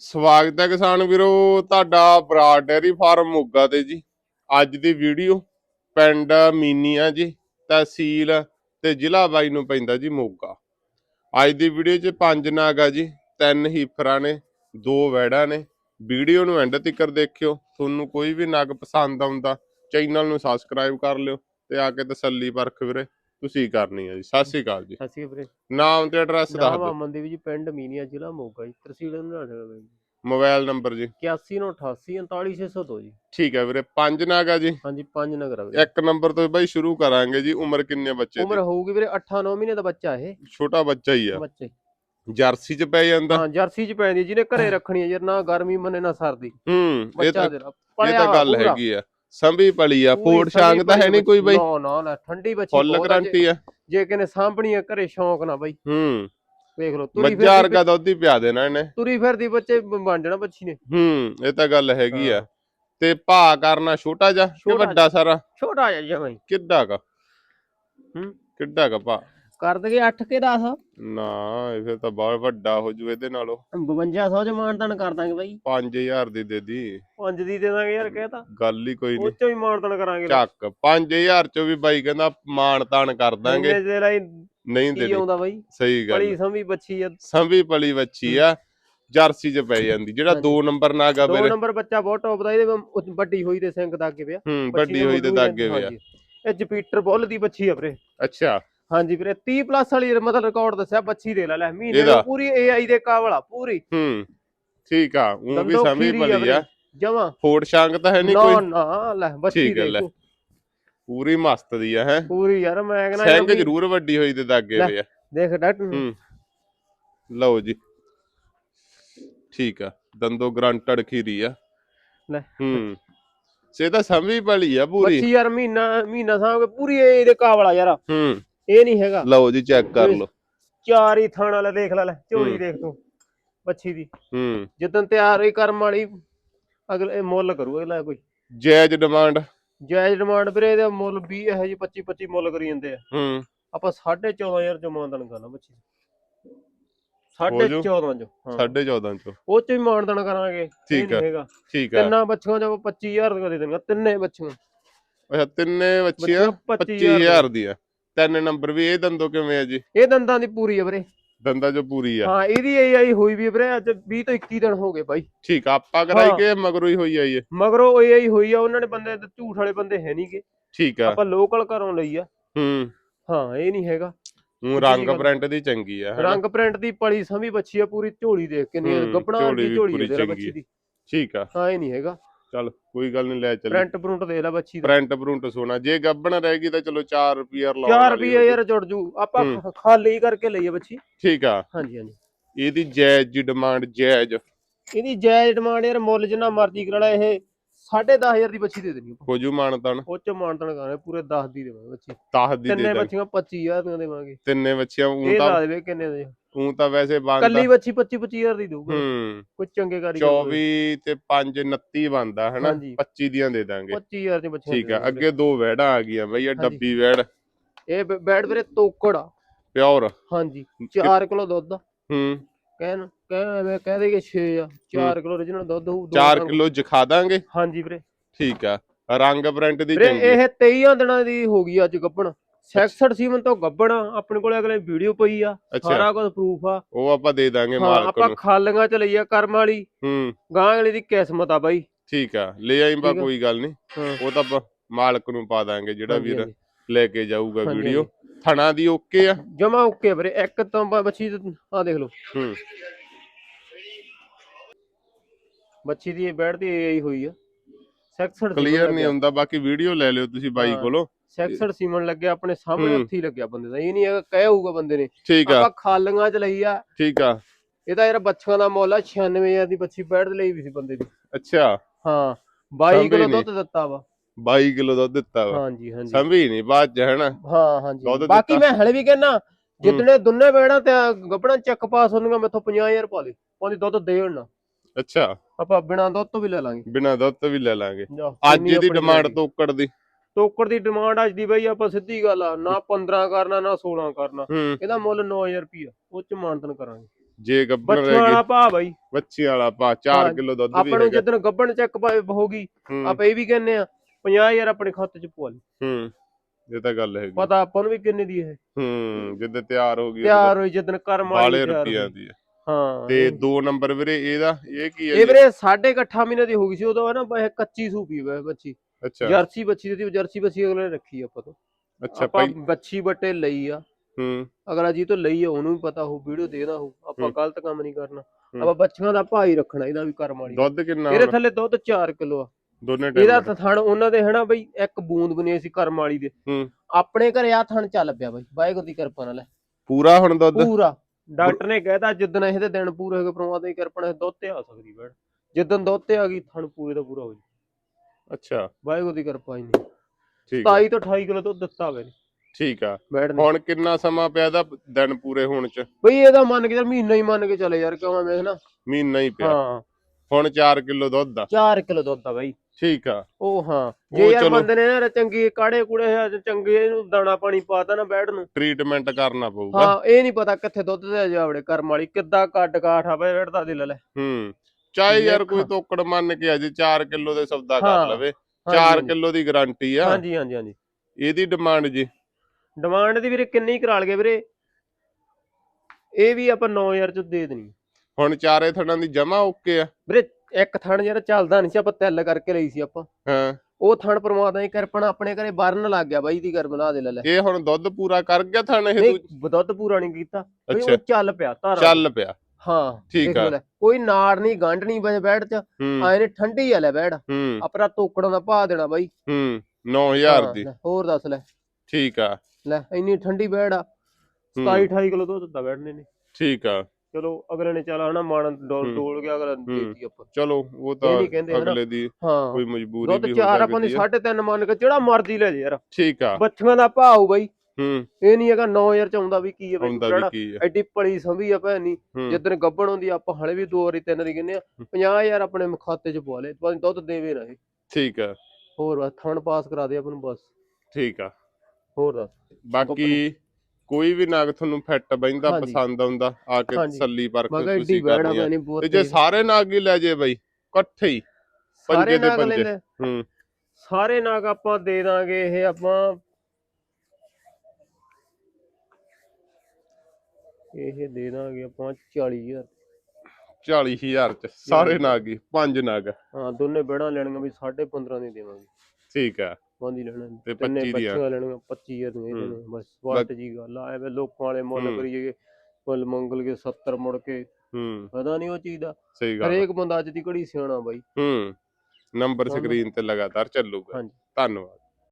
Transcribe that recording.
ਸਵਾਗਤ ਹੈ ਕਿਸਾਨ ਵੀਰੋ, ਤੁਹਾਡਾ ਬਰਾੜ ਡੈਰੀ ਫਾਰਮ ਮੋਗਾ ਤੇ ਜੀ। ਅੱਜ ਦੀ ਵੀਡੀਓ ਪਿੰਡ ਮੀਨੀਆ ਜੀ, ਤਹਿਸੀਲ ਤੇ ਜ਼ਿਲ੍ਹਾ ਬਾਈ ਨੂੰ ਪੈਂਦਾ ਜੀ ਮੋਗਾ। ਅੱਜ ਦੀ ਵੀਡੀਓ 'ਚ ਪੰਜ ਨਾਗ ਆ ਜੀ, ਤਿੰਨ ਹੀਫਰਾਂ ਨੇ, ਦੋ ਵੈੜਾਂ ਨੇ। ਵੀਡੀਓ ਨੂੰ ਐਂਡ ਤੱਕ ਦੇਖਿਓ, ਤੁਹਾਨੂੰ ਕੋਈ ਵੀ ਨਾਗ ਪਸੰਦ ਆਉਂਦਾ ਚੈਨਲ ਨੂੰ ਸਬਸਕ੍ਰਾਈਬ ਕਰ ਲਿਓ ਤੇ ਆ ਕੇ ਤਸੱਲੀ ਪਰਖ ਵੀਰੇ। ਤੁਸੀਂ ਕਰਨੀ ਹੈ ਜੀ। ਸਤਿ ਸ਼੍ਰੀ ਅਕਾਲ ਜੀ। ਸਤਿ ਸ਼੍ਰੀ ਅਕਾਲ ਵੀਰੇ। ਨਾਮ ਤੇ ਐਡਰੈਸ ਦੱਸ ਨਾਮ ਦਿਓ। ਅਮਨਦੀਪ ਜੀ ਪਿੰਡ ਮੀਨੀਆ ਜ਼ਿਲ੍ਹਾ ਮੋਗਾ ਜੀ ਤਹਿਸੀਲ ਨਰਾਣਾ ਮੋਬਾਈਲ ਨੰਬਰ ਜੀ। 8188 39602 ਜੀ। ਠੀਕ ਹੈ ਵੀਰੇ ਪੰਜ ਨਾਗ ਆ ਜੀ। ਹਾਂਜੀ ਪੰਜ ਨਗਰ ਆ ਵੀਰੇ। ਇੱਕ ਨੰਬਰ ਤੋਂ ਬਾਈ ਸ਼ੁਰੂ ਕਰਾਂਗੇ ਜੀ ਉਮਰ ਕਿੰਨੇ ਬੱਚੇ ਉਮਰ ਹੋਊਗੀ ਵੀਰੇ 8-9 ਮਹੀਨੇ ਦਾ ਬੱਚਾ ਇਹ। ਛੋਟਾ ਬੱਚਾ ਹੀ ਆ। ਬੱਚੇ। ਜਰਸੀ ਚ ਪੈ ਜਾਂਦਾ। ਹਾਂ ਜਰਸੀ ਚ ਪੈਂਦੀ ਜਿਹਨੇ ਘਰੇ ਰੱਖਣੀ ਹੈ ਯਾਰ ਨਾ ਗਰਮੀ ਮੰਨੇ ਨਾ ਸਰਦੀ। ਹੂੰ ਇਹ ਬੱਚਾ ਤਾਂ ਇਹ ਪਲਿਆ ਤਾਂ ਗੱਲ ਪੂਰਾ। ਹੈਗੀ ਆ। ਸੰਭੀ ਪਲੀ ਆ ਫੋੜ ਛਾਂਗ ਤਾਂ ਹੈ ਨਹੀਂ ਕੋਈ ਬਾਈ। ਨਾ ਨਾ ਨਾ ਠੰਡੀ ਬੱਚੀ ਫੁੱਲ ਗਰੰਟੀ ਆ ਜੇ ਕਿਨੇ ਸਾਂਭਣੀ ਆ ਘਰੇ ਸ਼ੌਂਕ ਨਾ ਬਾਈ। ਹੂੰ। ਵੇਖ ਲਓ ਤੁਰੀ ਫਿਰਦੀ ਵਰਗਾ ਦੁੱਧ ਹੀ ਪਿਆ ਦੇਣਾ ਇਹਨੇ। ਤੁਰੀ ਫਿਰਦੀ ਬੱਚੇ ਜਾਣਾ ਬੱਚੀ ਨੇ। ਹੂੰ ਇਹ ਤਾਂ ਗੱਲ ਹੈਗੀ ਆ। ਤੇ ਭਾ ਕਰਨਾ ਛੋਟਾ ਜਾ ਕਿ ਛੋਟਾ ਵੱਡਾ ਸਾਰਾ? ਛੋਟਾ ਜਿਹਾ ਜਮਾਂ ਹੀ ਕਿੱਡਾ ਕਾ? ਹੂੰ। ਕਿੱਡਾ ਕਾ ਭਾ ਕਰ ਦਗੇ 8 ਕੇ 10 ਨਾ ਇਹ ਫਿਰ ਤਾਂ ਬਹੁਤ ਵੱਡਾ ਹੋ ਜੂ ਇਹਦੇ ਨਾਲੋਂ। 5200 ਚ ਮਾਨਤਨ ਕਰ ਦਾਂਗੇ ਬਾਈ। 5000 ਦੀ ਦੇ ਦੀ। ਪੰਜ ਦੀ ਦੇ ਦਾਂਗੇ ਯਾਰ ਕਹਿਤਾ ਗੱਲ ਹੀ ਕੋਈ ਨਹੀਂ। ਚੋਂ ਹੀ ਮਾਨਤਨ ਕਰਾਂਗੇ ਚੱਕ 5000 ਚੋਂ ਵੀ ਬਾਈ ਕਹਿੰਦਾ ਮਾਣ ਤਾਣ ਕਰ ਦਾਂਗੇ। ਦੇ ਨਹੀਂ ਦੇਣੀ ਆਉਂਦਾ ਬਾਈ? ਸਹੀ ਗੱਲ। ਬੜੀ ਸੰਭੀ ਬੱਚੀ ਆ। ਸੰਭੀ ਪਲੀ ਬੱਚੀ ਆ। ਜਰਸੀ ਚ ਪੈ ਜਾਂਦੀ। ਜਿਹੜਾ ਹਾਂਜੀ। 2 ਨੰਬਰ ਨਾਗਾ ਦੋ ਮੇਰੇ ਨੰਬਰ ਬੱਚਾ ਬਹੁਤ ਟੌਪ ਦਾ ਇਹਦੇ ਵੱਡੀ ਹੋਈ ਤੇ ਸਿੰਘ ਦਾਗੇ ਪਿਆ। ਹੂੰ ਵੱਡੀ ਹੋਈ ਤੇ ਦਾਗੇ ਵੇ ਆ। ਹਾਂਜੀ। ਇਹ ਜਪੀਟਰ ਬੁੱਲ ਦੀ ਬੱਚੀ ਆ ਵੀਰੇ। ਅੱਛਾ। ਹਾਂਜੀ ਵੀਰੇ 30 ਪਲੱਸ ਵਾਲੀ ਮਤਲਬ ਰਿਕਾਰਡ ਦੱਸਿਆ ਬੱਚੀ ਦੇ ਲੈ ਲੈ ਮਹੀਨੇ ਇਹਦਾ? ਨੂੰ ਪੂਰੀ ਏਆਈ ਦੇ ਕਾਬਲਾ ਪੂਰੀ। ਹੂੰ ਠੀਕ ਆ ਉਹ ਵੀ ਸੰਭੀ ਖੀਰੀ ਆ ਆ। ਜਮਾ। ਫੋੜ ਸ਼ਾਂਗ ਤਾਂ ਹੈ ਨਹੀਂ ਨਾ ਕੋਈ? ਨਾ ਲੈ ਬੱਚੀ। ਦੇਖੋ। ਪੂਰੀ ਮਸਤ ਦੀ ਆ ਹੈ? ਪੂਰੀ ਯਾਰ ਮੈਂ ਕਹਿੰਦਾ ਸਿੰਘ ਜ਼ਰੂਰ ਵੱਡੀ ਹੋਈ ਤੇ ਦਾਗੇ। ਵੇ ਆ ਦੇਖ ਡਾਟ ਹੂੰ। ਲਓ ਜੀ। ਠੀਕ ਆ ਦੰਦੋ ਗਰੰਟਡ ਖੀਰੀ ਆ। ਲੈ। ਹੂੰ। ਸੇ ਤਾਂ ਸੰਭੀ ਪਲੀ ਆ ਪੂਰੀ। ਬੱਚੀ ਯਾਰ ਮਹੀਨਾ ਮਹੀਨਾ ਸਾਂਭ ਕੇ ਪੂਰੀ ਏਆਈ ਦੇ ਕਾਬਲਾ ਯਾਰ। ਹੂੰ। ਇਹ ਨਹੀਂ ਹੈਗਾ। ਲਓ ਜੀ ਚੈੱਕ ਕਰ ਲਓ। ਚਾਰ ਹੀ ਥਾਣ ਵਾਲਾ ਦੇਖ ਲੈ ਝੋਲੀ ਹੂੰ। ਦੇਖ ਤੂੰ ਬੱਚੀ ਦੀ। ਹੂੰ। ਜਦੋਂ ਤਿਆਰ ਹੋਈ ਕਰਮ ਵਾਲੀ ਅਗਲੇ ਮੁੱਲ ਕਰੂ ਅਗਲਾ ਕੋਈ। ਜਾਇਜ਼ ਡਿਮਾਂਡ ਜਾਇਜ਼ ਡਿਮਾਂਡ ਵੀਰੇ ਇਹਦਾ ਮੁੱਲ 20 ਇਹੋ ਜੀ 25 25 ਮੁੱਲ ਕਰੀ ਜਾਂਦੇ ਆ। ਹੂੰ। ਆਪਾਂ 14500 ਚ ਮਾਨਦਨ ਕਰਨਾ ਬੱਚੀ ਹੋ ਜਾਊ? 14.5 ਚ ਹਾਂ। 14.5 ਚ। ਉਹ ਚ ਵੀ ਮਾਨਦਨ ਕਰਾਂਗੇ ਠੀਕ। ਹੈਗਾ। ਠੀਕ ਆ। ਤਿੰਨਾਂ ਬੱਚੀਆਂ ਆਪਾਂ 25000 ਦੀਆਂ ਦੇ ਦੇਣਗੇ ਤਿੰਨੇ ਬੱਚੀਆਂ ਅੱਛਾ ਤਿੰਨੇ ਬੱਚੀਆਂ 25000 25000 ਦੀ ਆ ਤਿੰਨ ਨੰਬਰ ਵੀ ਇਹ ਦੰਦੋ ਕਿਵੇਂ ਆ ਜੀ? ਇਹ ਦੰਦਾਂ ਦੀ ਪੂਰੀ ਆ ਵੀਰੇ। ਦੰਦਾਂ ਜੋ ਪੂਰੀ ਆ। ਹਾਂ ਇਹਦੀ ਏਆਈ ਹੋਈ ਵੀ ਆ ਵੀਰੇ ਅੱਜ 20 ਤੋਂ 21 ਦਿਨ ਹੋ ਗਏ ਬਾਈ। ਠੀਕ ਆ ਆਪਾਂ ਕਰਾਈ ਹਾਂ। ਕਿ ਮਗਰੋਂ ਹੀ ਹੋਈ ਆਈ ਹੈ ਮਗਰੋਂ ਏਆਈ ਹੋਈ ਆ ਉਹਨਾਂ ਨੇ ਬੰਦੇ ਤੇ ਝੂਠ ਵਾਲੇ ਬੰਦੇ ਹੈ ਨਹੀਂਗੇ ਠੀਕ ਆ। ਆਪਾਂ ਲੋਕਲ ਘਰੋਂ ਲਈ ਆ। ਹੂੰ। ਹਾਂ ਇਹ ਨਹੀਂ ਹੈਗਾ। ਉਹ ਸਿੱਧੀ ਰੰਗ। ਪ੍ਰਿੰਟ ਦੀ ਚੰਗੀ ਆ? ਰੰਗ ਪ੍ਰਿੰਟ ਦੀ ਪਲੀ ਸਮੀ ਬੱਚੀ ਆ ਪੂਰੀ ਝੋਲੀ ਦੇਖ ਕਿੰਨੀ ਹੂੰ, ਗੱਬਣਾ ਝੋਲੀ ਦੀ ਝੋਲੀ ਆ ਚੰਗੀ ਬੱਚੀ ਆ। ਦੀ। ਠੀਕ ਆ। ਹਾਂ ਇਹ ਨਹੀਂ ਹੈਗਾ। ਚੱਲ ਕੋਈ ਗੱਲ ਨਹੀਂ ਲੈ ਚੱਲੀ ਪ੍ਰਿੰਟ ਪ੍ਰਿੰਟ ਦੇ ਲੈ ਬੱਚੀ ਦਾ। ਪ੍ਰਿੰਟ ਪ੍ਰਿੰਟ ਸੋਨਾ। ਜੇ ਗੱਬਣ ਰਹਿ ਗਈ ਤਾਂ ਚਲੋ 4 ਰੁਪਏ ਲਾਉਣ 4 ਵਾਲੀ ਰੁਪਏ ਹੋਊਗੀ। ਯਾਰ ਜੁੜ ਜੂ। ਆਪਾਂ ਖਾਲੀ ਕਰਕੇ ਲਈਏ ਬੱਚੀ। ਠੀਕ ਆ। ਹਾਂਜੀ ਹਾਂਜੀ। ਇਹਦੀ ਜਾਇਜ਼ ਡਿਮਾਂਡ ਜਾਇਜ਼। ਇਹਦੀ ਜਾਇਜ਼ ਡਿਮਾਂਡ ਯਾਰ ਮੁੱਲ ਜਿੰਨਾ ਮਰਜ਼ੀ ਕਰਾ ਲੈ ਇਹ 10500 ਦੀ ਬੱਚੀ ਦੇ ਦੇਣੀ ਆਪਾਂ। ਹੋ ਜੂ ਮਾਨਤਨ। ਉਹ ਚ ਮਾਨਤਨ ਕਰਾਂਗੇ ਪੂਰੇ 10 ਦੀ ਦੇਵਾਂਗੇ ਬੱਚੀ। ਤਾਹ ਦੀ ਦੇ ਤਿੰਨੇ ਦਾਂਗੇ। ਬੱਚੀਆਂ 25000 ਦੀਆਂ ਦੇਵਾਂਗੇ। ਤਿੰਨੇ ਬੱਚੀਆਂ ਇਹ ਉਹ ਤਾਂ ਲਾ ਦੇਵੇ ਕਿੰਨੇ ਦੇ ਉਹ ਤਾਂ ਵੈਸੇ ਬੰਦਾ ਕੱਲੀ ਬੱਚੀ 25 25000 ਦੀ ਦਊਗਾ। ਹੂੰ। ਕੋਈ ਚੰਗੇ ਕਾਰੀ 24 ਤੇ 5 29 ਬੰਦਾ ਹਨਾ? ਹਾਂਜੀ। 25 ਦੀਆਂ ਦੇ ਦਾਂਗੇ। 25000 ਦੀ ਬੱਚੀ ਠੀਕ ਆ ਅੱਗੇ ਦੋ ਵੈੜਾਂ ਆ ਗਈਆਂ ਬਈ ਇਹ ਹਾਂਜੀ। ਡੱਬੀ ਵੈੜ। ਇਹ ਬੈਡ ਵੀਰੇ ਤੋਕੜ ਆ। ਪਿਓਰ। ਹਾਂਜੀ। 4 ਕਿਲੋ ਦੁੱਧ ਆ। ਹੂੰ। ਕਹਿਣ ਕਹਿ ਮੈਂ ਕਹਿ ਦੇ ਕਿ 6 ਆ 4 ਕਿਲੋ origignal ਦੁੱਧ ਹੋਊ ਦੋ 4 ਟਾਂਗ- ਕਿਲੋ ਜਖਾ ਦਾਂਗੇ? ਹਾਂਜੀ ਵੀਰੇ। ਠੀਕ ਆ ਰੰਗ ਪ੍ਰਿੰਟ ਦੀ ਵੀਰੇ ਇਹ 23 ਦਿਨਾਂ ਦੀ ਹੋ ਗਈ ਅੱਜ ਗੱਬਣ 66 ਸੀਮਨ ਤੋਂ ਗੱਬਣ ਆਪਣੇ ਕੋਲੇ ਅਗਲੇ ਵੀਡੀਓ ਪਈ ਆ ਸਾਰਾ ਕੁਝ ਪ੍ਰੂਫ ਆ। ਉਹ ਆਪਾਂ ਦੇ ਦਾਂਗੇ ਮਾਲਕ ਆਪਾਂ ਨੂੰ। ਖਾਲੀਆਂ ਚ ਲਈ ਆ ਕਰਮ ਵਾਲੀ। ਹੂੰ। ਗਾਂ ਵਾਲੀ ਦੀ ਕਿਸਮਤ ਆ ਬਾਈ। ਠੀਕ ਆ ਲੈ ਆਈ ਬਾ। ਕੋਈ ਗੱਲ ਨਹੀਂ ਉਹ ਤਾਂ ਆਪਾਂ ਮਾਲਕ ਨੂੰ ਪਾ ਦਾਂਗੇ ਜਿਹੜਾ ਵੀਰ। ਲੈ ਕੇ ਜਾਊਗਾ ਵੀਡੀਓ। ਥਣਾ ਦੀ ਓਕੇ ਆ? ਜਮਾ ਓਕੇ ਵੀਰੇ ਇੱਕ ਤਾਂ ਬ- ਬੱਚੀ ਆ ਦੇਖ ਲਓ। ਹੂੰ। ਬੱਚੀ ਦੀ ਬੈਠ ਦੀ ਆਈ ਹੋਈ ਆ। 66 ਕਲੀਅਰ ਨਹੀਂ ਹੁੰਦਾ ਬਾਕੀ ਵੀਡੀਓ ਲੈ ਲਿਓ ਤੁਸੀਂ ਬਾਈ ਹਾਂ। ਕੋਲੋਂ। 66 ਸੀਮਨ ਲੱਗਿਆ ਆਪਣੇ ਸਾਹਮਣੇ ਹੂੰ। ਹੱਥੀ ਲੱਗਿਆ ਬੰਦੇ ਦਾ। ਇਹ ਨਹੀਂ ਹੈਗਾ ਕਹਿ ਹੋਊਗਾ ਬੰਦੇ ਨੇ। ਠੀਕ ਆ। ਆਪਾਂ ਖਾਲੀਆਂ ਚ ਲਈ ਆ। ਠੀਕ ਆ। ਇਹਦਾ ਯਾਰ ਬੱਚਿਆਂ ਦਾ ਮੁੱਲ ਆ 96000 ਦੀ ਬੱਚੀ ਬੈਠ ਲਈ ਵੀ ਸੀ ਬੰਦੇ ਦੀ। ਅੱਛਾ। ਹਾਂ 22 ਸੰਭੀ ਕਿਲੋ ਨੀ। ਦੁੱਧ ਦਿੱਤਾ ਵਾ। 22 ਕਿਲੋ ਦੁੱਧ ਦਿੱਤਾ ਵਾ। ਹਾਂਜੀ ਹਾਂਜੀ। ਸੰਭੀ ਨਹੀਂ ਬਾਅਦ ਚ ਹੈਨਾ। ਹਾਂ ਹਾਂਜੀ। ਬਾਕੀ ਮੈਂ ਹਲੇ ਵੀ ਕਹਿਣਾ ਜਿੱਦਣੇ ਦੁੰਨੇ ਬੈਣਾ ਤੇ ਗੱਬਣਾ ਚੱਕ ਪਾਸ ਹੋਣਗਾ ਮੈਥੋਂ 50000 ਪਾ ਦੇ। ਪਾਉਂਦੀ ਦੁੱਧ ਦੇਣ ਨਾ ਅੱਛਾ। ਆਪਾਂ ਬਿਨਾਂ ਦੁੱਧ ਤੋਂ ਵੀ ਲੈ ਲਾਂਗੇ। ਬਿਨਾ ਦੁੱਧ ਤੋਂ ਵੀ ਲੈ ਲਾਂਗੇ। ਜਾ, ਅੱਜ ਦੀ ਆਪਣੀ ਡਿਮਾਂਡ। ਤੋਕੜ ਦੀ। ਟੋਕਰ ਦੀ ਡਿਮਾਂਡ ਅੱਜ ਦੀ ਬਈ ਆਪਾਂ ਸਿੱਧੀ ਗੱਲ ਆ ਨਾ 15 ਕਰਨਾ ਨਾ 16 ਕਰਨਾ। ਹੂੰ। ਇਹਦਾ ਮੁੱਲ 9000 ਰੁਪਿਆ ਉਹ ਚ ਮਾਨਤਨ ਕਰਾਂਗੇ। ਜੇ ਗੱਬਣ ਬੱਚਾ ਰਹਿ ਵਾਲਾ ਗਈ ਭਾ ਬਾਈ। ਬੱਚੀ ਵਾਲਾ ਪਾ 4 ਹਾਂ, ਕਿਲੋ ਦੁੱਧ ਵੀ ਆਪਾਂ ਨੂੰ ਹੈਗਾ। ਜਦੋਂ ਗੱਬਣ ਚੱਕ ਪਾਏ ਹੋਗੀ ਹੂੰ। ਆਪਾਂ ਇਹ ਵੀ ਕਹਿੰਨੇ ਆ 50000 ਆਪਣੇ ਖਾਤੇ ਚ ਪਵਾ ਲਈ। ਹੂੰ ਇਹ ਤਾਂ ਗੱਲ ਹੈਗੀ। ਪਤਾ ਆਪਾਂ ਨੂੰ ਵੀ ਕਿੰਨੇ ਦੀ ਇਹ। ਹੂੰ ਜਿੱਦ ਤਿਆਰ ਹੋ ਗਈ ਤਿਆਰ ਹੋਈ ਜਦੋਂ ਕਰਮ ਤਿਆਰ ਰੁਪਈਆਂ। ਦੀ ਹੈ। ਹਾਂ ਤੇ ਇਹ- 2 ਨੰਬਰ ਵੀਰੇ ਇਹਦਾ ਇਹ ਕੀ ਹੈ ਇਹ ਵੀਰੇ ਸਾਢੇ ਕੁ ਅੱਠਾਂ ਮਹੀਨੇ ਦੀ ਹੋ ਗਈ ਸੀ ਉਦੋਂ ਨਾ ਇਹ ਕੱਚੀ ਸੂਪੀ ਵੇ ਬੱਚੀ। ਅੱਛਾ। ਜਰਸੀ ਬੱਚੀ ਦੀ ਜਰਸੀ ਬੱਚੀ ਅਗਲੇ ਨੇ ਰੱਖੀ ਆਪਾਂ ਤੋਂ। ਅੱਛਾ ਭਾਈ। ਬੱਚੀ ਬੱਟੇ ਲਈ ਆ। ਹੂੰ। ਅਗਲਾ ਜੀ ਤੋਂ ਲਈ ਆ ਉਹਨੂੰ ਵੀ ਪਤਾ ਹੋ ਵੀਡੀਓ ਦੇਦਾ ਹੋ ਆਪਾਂ ਹੂੰ। ਗਲਤ ਕੰਮ ਨਹੀਂ ਕਰਨਾ। ਹੂੰ। ਆਪਾਂ ਬੱਚੀਆਂ ਦਾ ਭਾਈ ਰੱਖਣਾ ਇਹਦਾ ਵੀ ਕਰਮ ਵਾਲੀ। ਦੁੱਧ ਕਿੰਨਾ ਇਹਦੇ? ਥੱਲੇ ਦੁੱਧ 4 ਕਿਲੋ ਆ। ਦੋਨੇ ਇਹਦਾ ਟਾਈਮ ਤਾਂ ਥਣ ਉਹਨਾਂ ਦੇ ਹਨਾ ਬਈ ਇੱਕ ਬੂੰਦ ਬਣੀ ਸੀ ਕਰਮ ਵਾਲੀ ਦੇ। ਹੂੰ। ਆਪਣੇ ਘਰੇ ਆ ਥਣ ਚੱਲ ਪਿਆ ਬਈ ਵਾਹਿਗੁਰੂ ਦੀ ਕਿਰਪਾ ਨਾਲ। ਪੂਰਾ ਹੁਣ ਦੁੱਧ? ਪੂਰਾ। ਡਾਕਟਰ ਨੇ ਕਹਿਤਾ ਜਿੱਦਣ ਇਹਦੇ ਦਿਨ ਪੂਰੇ ਹੋ ਗਏ ਪ੍ਰਮਾਤਮਾ ਦੀ ਕਿਰਪਾ ਨਾਲ ਦੁੱਧ ਤੇ ਆ ਸਕਦੀ ਬੈੜ ਜਿੱਦਣ ਦੁੱਧ ਤੇ ਆ ਗਈ ਥਣ ਪੂਰੇ ਦਾ ਪੂਰਾ ਹੋ ਜੀ ਅੱਛਾ। ਵਾਹਿਗੁਰੂ ਦੀ ਕਿਰਪਾ ਹੀ ਨਹੀਂ। ਠੀਕ ਹੈ 27 ਤੋਂ 28 ਕਿਲੋ ਦੁੱਧ ਦਿੱਤਾ ਵੇ ਠੀਕ ਆ। ਨੇ ਹੁਣ ਕਿੰਨਾ ਸਮਾਂ ਪਿਆ ਦਾ ਦਿਨ ਪੂਰੇ ਹੋਣ ਚ? ਬਈ ਇਹਦਾ ਮੰਨ ਕੇ ਚੱਲ ਮਹੀਨਾ ਹੀ ਮੰਨ ਕੇ ਚੱਲੇ ਯਾਰ ਕਿਉਂ ਐਵੇਂ ਹਨਾ? ਮਹੀਨਾ ਹੀ ਪਿਆ। ਹਾਂ। ਹੁਣ 4 ਕਿਲੋ ਦੁੱਧ ਆ। 4 ਕਿਲੋ ਦੁੱਧ ਆ ਬਈ। ਠੀਕ ਆ। ਉਹ ਹਾਂ ਉਹ ਜੇ ਯਾਰ ਚਲੋ। ਬੰਦੇ ਨੇ ਯਾਰ ਚੰਗੀ ਕਾੜੇ ਕੂੜੇ ਆ, ਚੰਗੇ ਇਹਨੂੰ ਦਾਣਾ ਪਾਣੀ ਪਾਤਾ ਨਾ ਬੈੜ ਨੂੰ। ਟ੍ਰੀਟਮੈਂਟ ਕਰਨਾ ਪਊਗਾ। ਹਾਂ ਇਹ ਨਹੀਂ ਪਤਾ ਕਿੱਥੇ ਦੁੱਧ ਤੇ ਜਾਵੜੇ ਕਰਮ ਵਾਲੀ ਕਿੱਦਾਂ ਕੱਟ ਕਾਠ ਆ ਬੈੜ ਦਾ ਦਿਲ ਲੈ। ਹੂੰ ਚਾਹੇ ਯਾਰ ਕੋਈ। ਤੋਕੜ ਮੰਨ ਕੇ ਅਜੇ 4 ਕਿਲੋ ਦੇ ਸੌਦਾ ਕਰ। ਲਵੇ ਹਾਂਜੀ, 4 ਹਾਂਜੀ। ਕਿਲੋ ਦੀ ਗਾਰੰਟੀ ਆ। ਹਾਂਜੀ ਹਾਂਜੀ ਹਾਂਜੀ। ਇਹਦੀ ਡਿਮਾਂਡ ਜੀ। ਡਿਮਾਂਡ ਦੀ ਵੀਰੇ ਕਿੰਨੀ ਕਰਾ ਲਗੇ ਵੀਰੇ? ਇਹ ਵੀ ਆਪਾਂ 9000 ਚ ਦੇ ਦੇਣੀ। ਹੁਣ ਚਾਰੇ ਥਣਾਂ ਦੀ ਜਮਾ ਓਕੇ ਆ। ਵੀਰੇ ਇੱਕ ਥਣ ਜਿਹੜਾ ਚੱਲਦਾ ਨਹੀਂ ਸੀ ਆਪਾਂ ਤਿੱਲ ਕਰਕੇ ਲਈ ਸੀ ਆਪਾਂ। ਹਾਂ। ਉਹ ਥਣ ਪਰਮਾਤਮਾ ਦੀ ਕਿਰਪਾ ਆਪਣੇ ਘਰੇ ਬਰਨ ਲੱਗ ਗਿਆ ਬਾਈ ਦੀ ਕਰ ਬਣਾ ਦੇ ਲੈ ਲੈ। ਇਹ ਹੁਣ ਦੁੱਧ ਪੂਰਾ ਕਰ ਗਿਆ ਥਣ ਇਹ ਨਹੀਂ ਦੁੱਧ ਪੂਰਾ ਨਹੀਂ ਕੀਤਾ। ਬਈ ਉਹ ਚੱਲ ਪਿਆ ਧਾਰਾ ਚੱਲ ਪਿਆ। ਹਾਂ ਠੀਕ ਆ। ਕੋਈ ਨਾੜ ਨਹੀਂ ਗੰਢ ਨਹੀਂ ਬਜ ਬੈੜ ਚ। ਆਏ ਨੇ ਠੰਡੀ ਆ ਲੈ ਹੂੰ। ਆਪਣਾ ਤੋਕੜਾਂ ਦਾ ਭਾਅ ਦੇਣਾ ਬਾਈ। ਹੂੰ 9000 ਹਾਂ, ਦੀ। ਹੋਰ ਦੱਸ ਲੈ। ਠੀਕ ਆ। ਲੈ ਇੰਨੀ ਠੰਡੀ ਬੈੜ ਆ। 27 28 ਕਿਲੋ ਦੁੱਧ ਦਿੱਤਾ ਬੈੜ ਨੇ ਨੇ। ਠੀਕ ਆ। ਚਲੋ ਅਗਲੇ ਨੇ ਚੱਲ ਹਨਾ ਮਾਣ ਡੋਲ ਹੂੰ। ਡੋਲ ਗਿਆ ਅਗਲਾ ਦੇਤੀ ਆਪਾਂ। ਚਲੋ ਉਹ ਤਾਂ ਨੀ ਕਹਿੰਦੇ ਹਨਾ। ਅਗਲੇ ਦੀ ਹਾਂ। ਕੋਈ ਮਜਬੂਰੀ ਦੁੱਧ ਵੀ ਹੋ ਚਾਰ ਆਪਾਂ ਦੀ ਸਕਦੀ ਹੈ। 3.5 ਮੰਨ ਕੇ ਜਿਹੜਾ ਮਰਜ਼ੀ ਲੈ ਜੇ ਯਾਰ। ਠੀਕ ਆ। ਬੱਚੀਆਂ ਦਾ ਭਾਅ ਹੋਊ ਬਾਈ। ਹੂੰ। ਇਹ ਨਹੀਂ ਹੈਗਾ 9000 ਚ ਆਉਂਦਾ ਵੀ ਕੀ ਹੈ ਬਾਈ ਹੁੰਦਾ ਜਿਹੜਾ ਕੀ ਐਡੀ ਪਲੀ ਸੰਭੀ ਆ ਭੈਣੀ ਹੂੰ। ਜਿੱਦਣ ਗੱਬਣ ਹੁੰਦੀ ਆ, ਆਪਾਂ ਹਲੇ ਵੀ ਦੋ ਵਾਰੀ ਤਿੰਨ ਵਾਰੀ ਕਹਿੰਦੇ ਆ 50000 ਆਪਣੇ ਖਾਤੇ ਚ ਪਵਾ ਲੈ ਭਾਵੇਂ ਦੁੱਧ ਦੇਵੇ ਨਾ ਇਹ। ਠੀਕ ਆ। ਹੋਰ ਬਸ ਥਣ ਪਾਸ ਕਰਾ ਦੇ ਆਪਾਂ ਨੂੰ ਬਸ। ਠੀਕ ਆ। ਹੋਰ ਦੱਸ। ਬਾਕੀ ਕੋਈ ਵੀ ਨਾਗ ਤੁਹਾਨੂੰ ਫਿੱਟ ਬੈਂਦਾ ਹਾਂਜੀ। ਪਸੰਦ ਆਉਂਦਾ ਆ ਕੇ ਹਾਂਜੀ। ਤਸੱਲੀ ਪਰਖ ਮੈਂ ਕਿਹਾ ਐਡੀ ਤੁਸੀਂ ਬੈੜਾ ਕਰਨੀ ਆ। ਮੈਂ ਨਹੀਂ ਬਹੁਤ ਤੇ ਜੇ। ਸਾਰੇ ਨਾਗ ਹੀ ਲੈ ਜੇ ਬਈ ਇਕੱਠੇ ਹੀ ਪੰਜੇ ਦੇ ਪੰਜੇ। ਹੂੰ। ਸਾਰੇ ਨਾਗ ਆਪਾਂ ਦੇ ਦਾਂਗੇ ਇਹ ਆਪਾਂ। ਇਹ ਦੇ ਦਾਂਗੇ ਆਪਾਂ 40000 40000 ਚ ਸਾਰੇ ਨਾਗ ਹੀ ਪੰਜ ਨਾਗ। ਹਾਂ ਦੋਨੇ ਬੇੜਾਂ ਲੈਣੀਆਂ ਵੀ 15.5 ਦੀ ਦੇਵਾਂਗੇ। ਠੀਕ ਆ। ਬੰਦੀ ਲੈਣਾ ਤੇ ਤਿੰਨੇ 25 ਦੀਆਂ। ਬੱਚੀਆਂ ਲੈਣੀਆਂ 25000 ਦੀਆਂ ਹੂੰ। ਇਹਨਾਂ ਬਸ ਵਾਟ ਜੀ ਗੱਲ ਆ ਐਵੇਂ ਲੋਕਾਂ ਵਾਲੇ ਮੁੱਲ। ਕਰੀਏ ਮੁੱਲ ਮੰਗਲ ਕੇ 70 ਮੁੜ ਕੇ ਹੂੰ ਪਤਾ ਨਹੀਂ ਉਹ ਚੀਜ਼ ਦਾ ਸਹੀ ਗੱਲ। ਹਰੇਕ ਬੰਦਾ ਅੱਜ ਦੀ ਘੜੀ ਸਿਆਣਾ ਬਾਈ ਹੂੰ ਨੰਬਰ। ਸਕਰੀਨ ਤੇ ਲਗਾਤਾਰ ਚੱਲੂਗਾ ਹਾਂਜੀ। ਧੰਨਵਾਦ